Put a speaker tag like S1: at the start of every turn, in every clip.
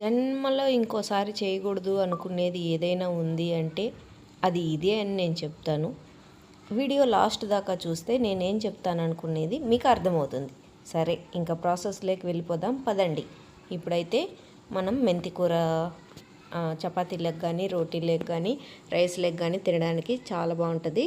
S1: జన్మలో ఇంకోసారి చేయకూడదు అనుకునేది ఏదైనా ఉంది అంటే అది ఇదే అని నేను చెప్తాను. వీడియో లాస్ట్ దాకా చూస్తే నేనేం చెప్తాను అనుకునేది మీకు అర్థమవుతుంది. సరే ఇంకా ప్రాసెస్లోకి వెళ్ళిపోదాం. పదండి. ఇప్పుడైతే మనం మెంతికూర చపాతీలకు కానీ రోటీలకు కానీ రైస్లకు కానీ తినడానికి చాలా బాగుంటుంది.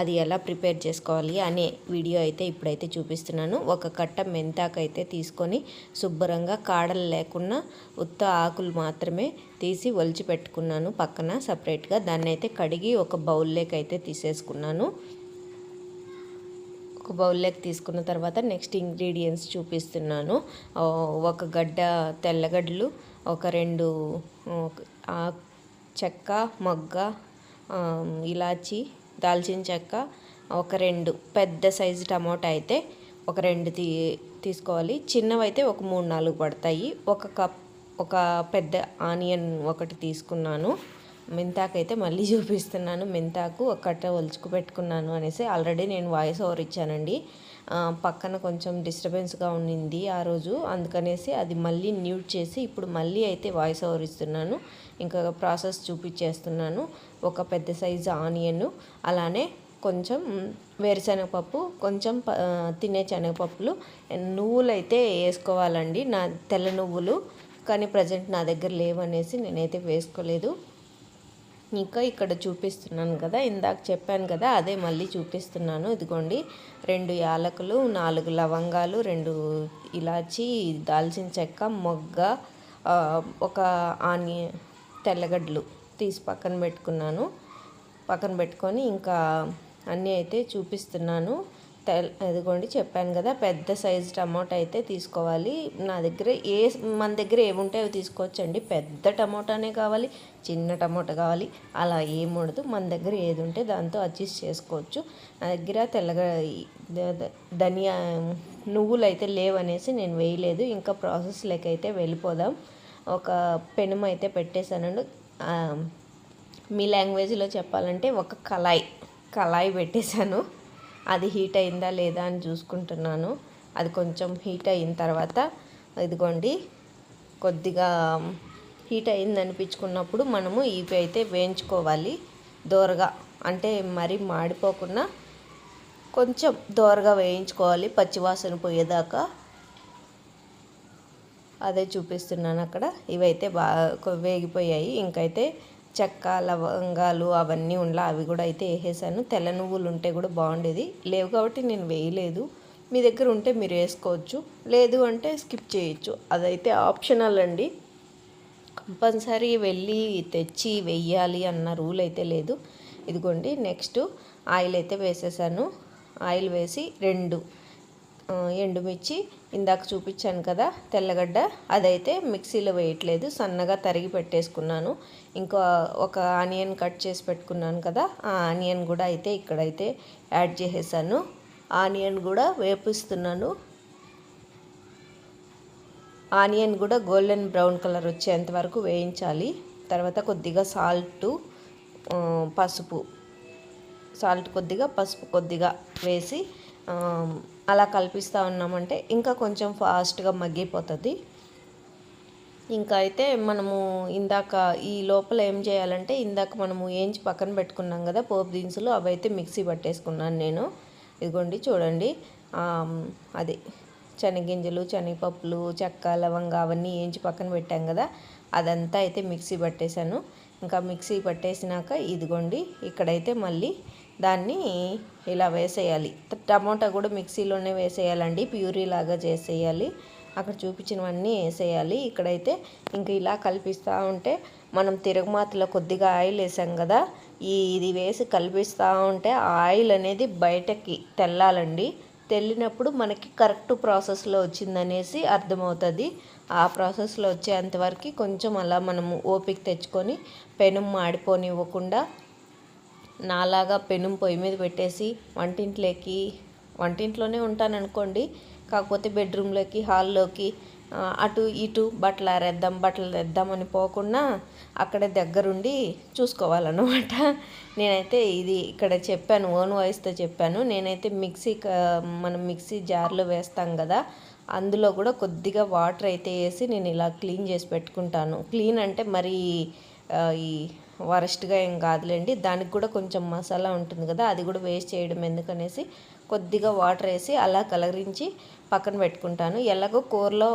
S1: అది ఎలా ప్రిపేర్ చేసుకోవాలి అనే వీడియో అయితే ఇప్పుడైతే చూపిస్తున్నాను. ఒక కట్ట మెంతాకైతే తీసుకొని శుభ్రంగా కాడలు లేకుండా ఉత్త ఆకులు మాత్రమే తీసి ఒలిచి పెట్టుకున్నాను పక్కన సపరేట్గా దాన్ని అయితే కడిగి ఒక బౌల్లోకి అయితే తీసేసుకున్నాను. ఒక బౌల్లోకి తీసుకున్న తర్వాత నెక్స్ట్ ఇంగ్రీడియంట్స్ చూపిస్తున్నాను. ఒక గడ్డ తెల్లగడ్డలు ఒక రెండు చెక్క మొగ్గ ఇలాచి దాల్చిన చెక్క ఒక రెండు పెద్ద సైజు టమాటా అయితే ఒక రెండు తీ తీసుకోవాలి. చిన్నవైతే ఒక మూడు నాలుగు పడతాయి. ఒక కప్ ఒక పెద్ద ఆనియన్ ఒకటి తీసుకున్నాను. మెంతాకైతే మళ్ళీ చూపిస్తున్నాను. మెంతాకు ఒక్కట ఒలుచుకు పెట్టుకున్నాను అనేసి ఆల్రెడీ నేను వాయిస్ ఓవర్ ఇచ్చానండి. పక్కన కొంచెం డిస్టర్బెన్స్గా ఉండింది ఆ రోజు. అందుకనేసి అది మళ్ళీ న్యూట్ చేసి ఇప్పుడు మళ్ళీ అయితే వాయిస్ ఓవర్ ఇస్తున్నాను. ఇంకా ప్రాసెస్ చూపించేస్తున్నాను ఒక పెద్ద సైజు ఆనియన్ అలానే కొంచెం వేరుశనగపప్పు కొంచెం తినే శనగపప్పులు. నువ్వులు అయితే వేసుకోవాలండి. నా తెల్ల నువ్వులు కానీ ప్రజెంట్ నా దగ్గర లేవనేసి నేనైతే వేసుకోలేదు. ఇంకా ఇక్కడ చూపిస్తున్నాను కదా ఇందాక చెప్పాను కదా అదే మళ్ళీ చూపిస్తున్నాను. ఇదిగోండి రెండు యాలకులు నాలుగు లవంగాలు రెండు ఇలాచి దాల్చిన చెక్క మొగ్గ ఒక ఆనియన్ తెల్లగడ్డలు తీసి పక్కన పెట్టుకున్నాను. పక్కన పెట్టుకొని ఇంకా అన్నీ అయితే చూపిస్తున్నాను. అదిగోండి చెప్పాను కదా పెద్ద సైజు టమాటా అయితే తీసుకోవాలి. నా దగ్గర ఏ మన దగ్గర ఏముంటే అవి తీసుకోవచ్చండి. పెద్ద టమాటానే కావాలి చిన్న టమాటా కావాలి. అలా ఏముండదు మన దగ్గర ఏది ఉంటే దాంతో అడ్జస్ట్ చేసుకోవచ్చు. నా దగ్గర తెల్లగా ధనియా నువ్వులు అయితే లేవనేసి నేను వేయలేదు. ఇంకా ప్రాసెస్లోకి అయితే వెళ్ళిపోదాం. ఒక పెనుమ అయితే పెట్టేశానండి. మీ లాంగ్వేజ్లో చెప్పాలంటే ఒక కళాయి కళాయి పెట్టేశాను. అది హీట్ అయిందా లేదా అని చూసుకుంటున్నాను. అది కొంచెం హీట్ అయిన తర్వాత ఇదిగోండి కొద్దిగా హీట్ అయింది అనిపించుకున్నప్పుడు మనము ఇవి అయితే వేయించుకోవాలి. దోరగా అంటే మరీ మాడిపోకుండా కొంచెం దోరగా వేయించుకోవాలి పచ్చివాసన పోయేదాకా. అదే చూపిస్తున్నాను అక్కడ. ఇవైతే బాగా వేగిపోయాయి. ఇంకైతే చెక్క లవంగాలు అవన్నీ ఉండాలి. అవి కూడా అయితే వేసేసాను. తెల్ల నువ్వులు ఉంటే కూడా బాగుండేది. లేవు కాబట్టి నేను వేయలేదు. మీ దగ్గర ఉంటే మీరు వేసుకోవచ్చు. లేదు అంటే స్కిప్ చేయొచ్చు. అదైతే ఆప్షనల్ అండి. కంపల్సరీ వెళ్ళి తెచ్చి వెయ్యాలి అన్న రూల్ అయితే లేదు. ఇదిగోండి నెక్స్ట్ ఆయిల్ అయితే వేసేసాను. ఆయిల్ వేసి రెండు ఎండుమిర్చి ఇందాక చూపించాను కదా తెల్లగడ్డ అదైతే మిక్సీలో వేయట్లేదు సన్నగా తరిగి పెట్టేసుకున్నాను. ఇంకా ఒక ఆనియన్ కట్ చేసి పెట్టుకున్నాను కదా ఆ ఆనియన్ కూడా అయితే ఇక్కడైతే యాడ్ చేసేసాను. ఆనియన్ కూడా వేపిస్తున్నాను. ఆనియన్ కూడా గోల్డెన్ బ్రౌన్ కలర్ వచ్చేంత వరకు వేయించాలి. తర్వాత కొద్దిగా సాల్ట్ పసుపు. సాల్ట్ కొద్దిగా పసుపు కొద్దిగా వేసి అలా కల్పిస్తూ ఉన్నామంటే ఇంకా కొంచెం ఫాస్ట్గా మగ్గిపోతుంది. ఇంకా అయితే మనము ఇందాక ఈ లోపల ఏం చేయాలంటే ఇందాక మనము ఏంచి పక్కన పెట్టుకున్నాం కదా పోపు దినుసులు అవైతే మిక్సీ పట్టేసుకున్నాను నేను. ఇదిగోండి చూడండి. అది శనగింజలు శనగపప్పులు చెక్క లవంగా అవన్నీ ఏంచి పక్కన పెట్టాం కదా అదంతా అయితే మిక్సీ పట్టేశాను. ఇంకా మిక్సీ పట్టేసినాక ఇదిగోండి ఇక్కడైతే మళ్ళీ దాన్ని ఇలా వేసేయాలి. టమోటా కూడా మిక్సీలోనే వేసేయాలండి. ప్యూరీ లాగా చేసేయాలి. అక్కడ చూపించినవన్నీ వేసేయాలి. ఇక్కడైతే ఇంక ఇలా కల్పిస్తూ ఉంటే మనం తిరుగుమాతలో కొద్దిగా ఆయిల్ వేసాం కదా ఈ ఇది వేసి కలిపిస్తూ ఉంటే ఆయిల్ అనేది బయటకి తెల్లాలండి. తెల్లినప్పుడు మనకి కరెక్ట్ ప్రాసెస్లో వచ్చిందనేసి అర్థమవుతుంది. ఆ ప్రాసెస్లో వచ్చేంతవరకు కొంచెం అలా మనము ఓపిక తెచ్చుకొని పెనం మాడిపోనివ్వకుండా నాలాగా పెనుం పొయ్యి మీద పెట్టేసి వంటింట్లోకి వంటింట్లోనే ఉంటాను అనుకోండి కాకపోతే బెడ్రూమ్లోకి హాల్లోకి అటు ఇటు బట్టలు ఆరేద్దాం బట్టలు తెద్దామని పోకుండా అక్కడే దగ్గరుండి చూసుకోవాలన్నమాట. నేనైతే ఇది ఇక్కడ చెప్పాను ఓన్ వాయిస్తో చెప్పాను. నేనైతే మిక్సీ మనం మిక్సీ జార్లో వేస్తాం కదా అందులో కూడా కొద్దిగా వాటర్ అయితే వేసి నేను ఇలా క్లీన్ చేసి పెట్టుకుంటాను. క్లీన్ అంటే మరి ఈ వరస్ట్గా ఏం కాదులేండి. దానికి కూడా కొంచెం మసాలా ఉంటుంది కదా అది కూడా వేస్ట్ చేయడం ఎందుకనేసి కొద్దిగా వాటర్ వేసి అలా కలరించి పక్కన పెట్టుకుంటాను. ఎలాగో కూరలో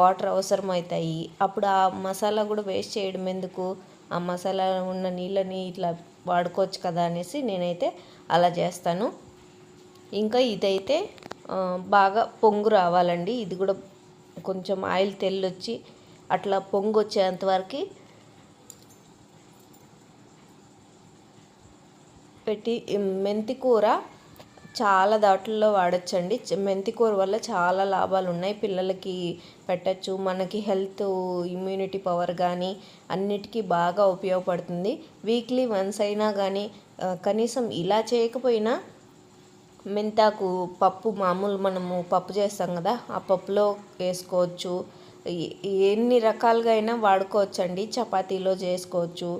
S1: వాటర్ అవసరం అవుతాయి అప్పుడు ఆ మసాలా కూడా వేస్ట్ చేయడం ఎందుకు? ఆ మసాలా ఉన్న నీళ్ళని ఇట్లా వాడుకోవచ్చు కదా అనేసి నేనైతే అలా చేస్తాను. ఇంకా ఇదైతే బాగా పొంగు రావాలండి. ఇది కూడా కొంచెం ఆయిల్ తెల్లొచ్చి అట్లా పొంగు వచ్చేంత పెట్టి మెంతి కూర చాలా దాటుల్లో వాడచ్చండి. మెంతి కూర వల్ల చాలా లాభాలు ఉన్నాయి. పిల్లలకి పెట్టచ్చు. మనకి హెల్త్ ఇమ్యూనిటీ పవర్ కానీ అన్నిటికీ బాగా ఉపయోగపడుతుంది. వీక్లీ వన్స్ అయినా కానీ కనీసం ఇలా చేయకపోయినా మెంతాకు పప్పు మామూలు మనము పప్పు చేస్తాం కదా ఆ పప్పులో వేసుకోవచ్చు. ఎన్ని రకాలుగా అయినా వాడుకోవచ్చండి. చపాతీలో చేసుకోవచ్చు.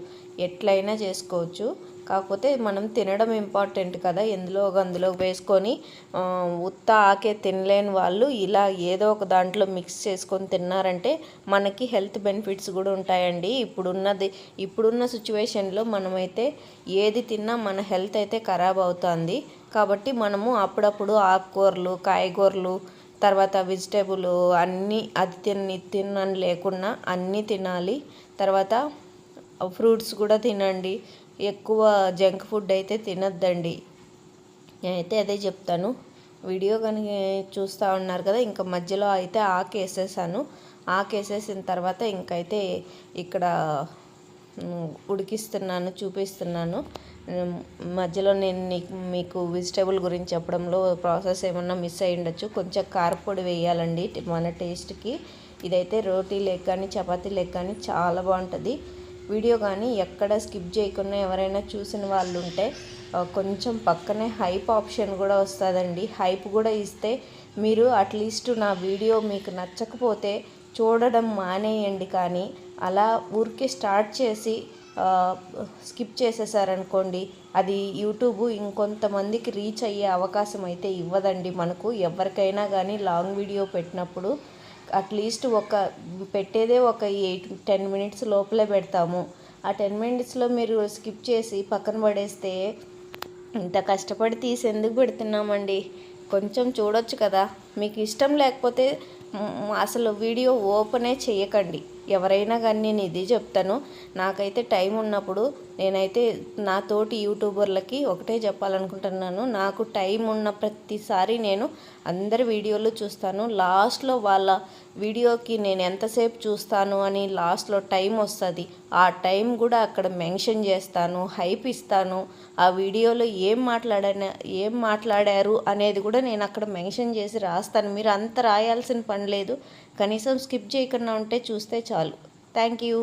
S1: ఎట్లయినా చేసుకోవచ్చు. కాకపోతే మనం తినడం ఇంపార్టెంట్ కదా. ఎందులో అందులో వేసుకొని ఉత్త ఆకే తినలేని వాళ్ళు ఇలా ఏదో ఒక దాంట్లో మిక్స్ చేసుకొని తిన్నారంటే మనకి హెల్త్ బెనిఫిట్స్ కూడా ఉంటాయండి. ఇప్పుడున్నది ఇప్పుడున్న సిచ్యువేషన్లో మనమైతే ఏది తిన్నా మన హెల్త్ అయితే ఖరాబ్ అవుతుంది. కాబట్టి మనము అప్పుడప్పుడు ఆకుకూరలు కాయగూరలు తర్వాత వెజిటేబుల్ అన్నీ అది తిని తినని లేకుండా అన్నీ తినాలి. తర్వాత ఫ్రూట్స్ కూడా తినండి. ఎక్కువ జంక్ ఫుడ్ అయితే తినద్దండి. నేనైతే అదే చెప్తాను. వీడియో కనుక చూస్తూ ఉన్నారు కదా ఇంకా మధ్యలో అయితే ఆకేసేసాను. ఆకేసేసిన తర్వాత ఇంకైతే ఇక్కడ ఉడికిస్తున్నాను చూపిస్తున్నాను. మధ్యలో నేను నీకు మీకు వెజిటేబుల్ గురించి చెప్పడంలో ప్రాసెస్ ఏమన్నా మిస్ అయ్యి ఉండొచ్చు. కొంచెం కారపొడి వేయాలండి మన టేస్ట్కి. ఇదైతే రోటీ లెగ్ కానీ చపాతీ లెగ్ కానీ చాలా బాగుంటుంది. వీడియో కానీ ఎక్కడ స్కిప్ చేయకుండా ఎవరైనా చూసిన వాళ్ళు ఉంటే కొంచెం పక్కనే హైప్ ఆప్షన్ కూడా వస్తుందండి. హైప్ కూడా ఇస్తే మీరు అట్లీస్ట్ నా వీడియో మీకు నచ్చకపోతే చూడడం మానేయండి. కానీ అలా ఊరికే స్టార్ట్ చేసి స్కిప్ చేసేసారనుకోండి అది యూట్యూబ్ ఇంకొంతమందికి రీచ్ అయ్యే అవకాశం అయితే ఇవ్వదండి. మనకు ఎవరికైనా కానీ లాంగ్ వీడియో పెట్టినప్పుడు అట్లీస్ట్ ఒక పెట్టేదే ఒక ఎయిట్ టెన్ మినిట్స్ లోపలే పెడతాము. ఆ టెన్ మినిట్స్లో మీరు స్కిప్ చేసి పక్కన పడేస్తే ఇంత కష్టపడి తీసి ఎందుకు పెడుతున్నామండి? కొంచెం చూడొచ్చు కదా. మీకు ఇష్టం లేకపోతే అసలు వీడియో ఓపెనే చేయకండి ఎవరైనా కానీ నేను ఇది చెప్తాను. నాకైతే టైం ఉన్నప్పుడు నేనైతే నా తోటి యూట్యూబర్లకి ఒకటే చెప్పాలనుకుంటున్నాను. నాకు టైం ఉన్న ప్రతిసారి నేను అందరి వీడియోలు చూస్తాను. లాస్ట్లో వాళ్ళ వీడియోకి నేను ఎంతసేపు చూస్తాను అని లాస్ట్లో టైం వస్తుంది. ఆ టైం కూడా అక్కడ మెన్షన్ చేస్తాను హైప్ ఇస్తాను. ఆ వీడియోలో ఏం మాట్లాడాన ఏం మాట్లాడారు అనేది కూడా నేను అక్కడ మెన్షన్ చేసి రాస్తాను. మీరు అంత రాయాల్సిన పని లేదు. కనీసం స్కిప్ చేయకుండా ఉంటే చూస్తే చాలు. Thank you.